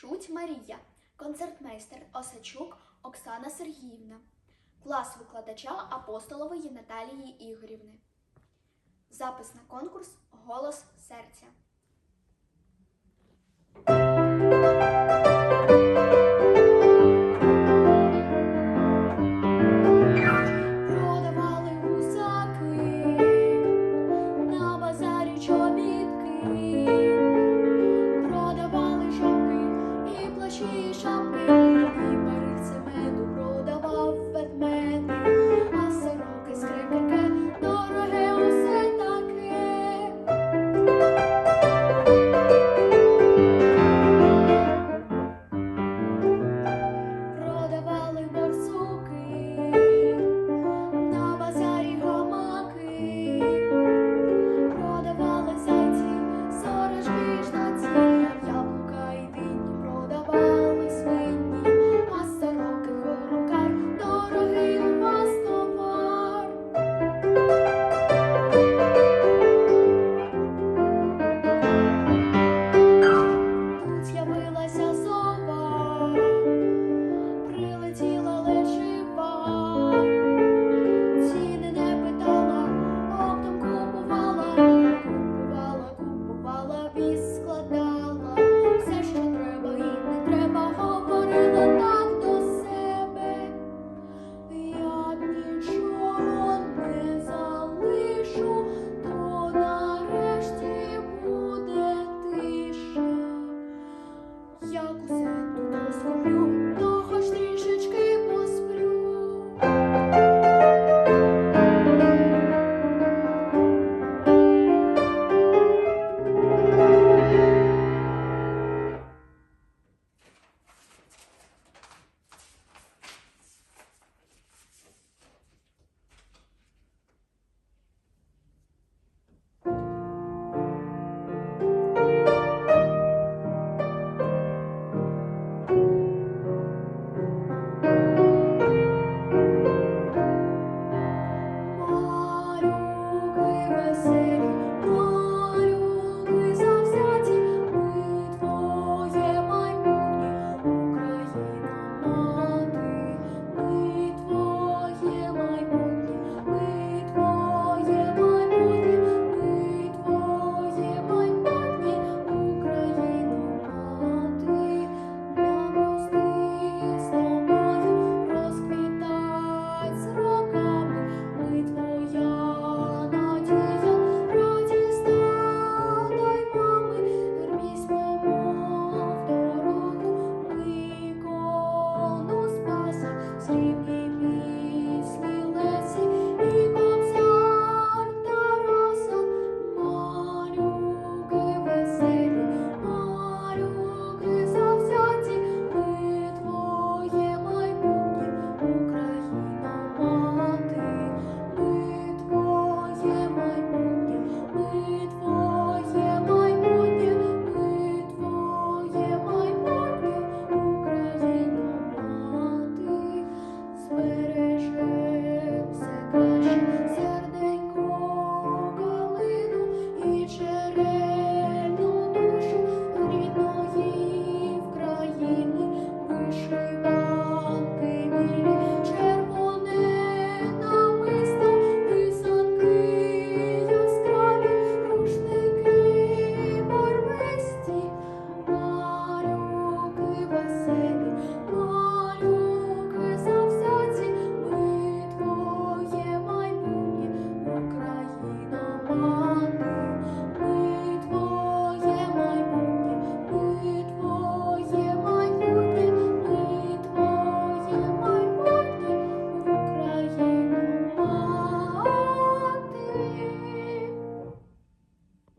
Шуть Марія, концертмейстер Осачук Оксана Сергіївна, клас викладача апостолової Наталії Ігорівни. Запис на конкурс Голос серця.